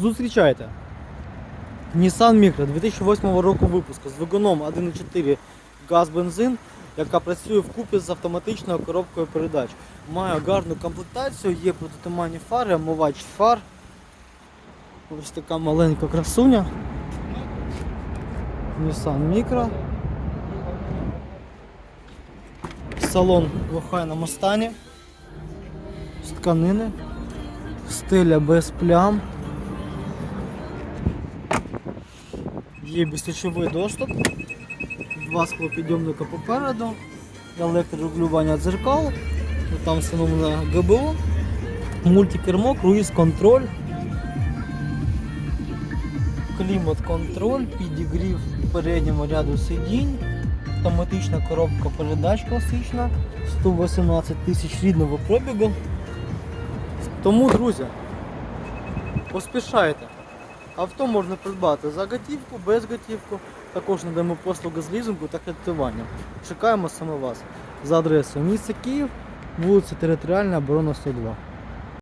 Зустрічайте. Nissan Micra 2008 року випуску з двигуном 1.4 газ-бензин, яка працює вкупі з автоматичною коробкою передач. Має гарну комплектацію, є протитуманні фари, омивач фар. Ось така маленька красуня. Nissan Micra. Салон в охайному стані. З тканини. Стиля без плям. Є безключовий доступ. Два склопідйомника попереду. Електрорегулювання дзеркал. Там встановлено ГБО. Мультикермо, круїз контроль. Клімат контроль, підігрів переднього ряду сидінь. Автоматична коробка передач класична. 118 тисяч рідного пробігу. Тому, друзі, поспішайте. Авто можна придбати за готівку, без готівку. Також надаємо послуги з лізингу та кредитування. Чекаємо саме вас за адресою місто Київ, вулиця Територіальна, оборона 102.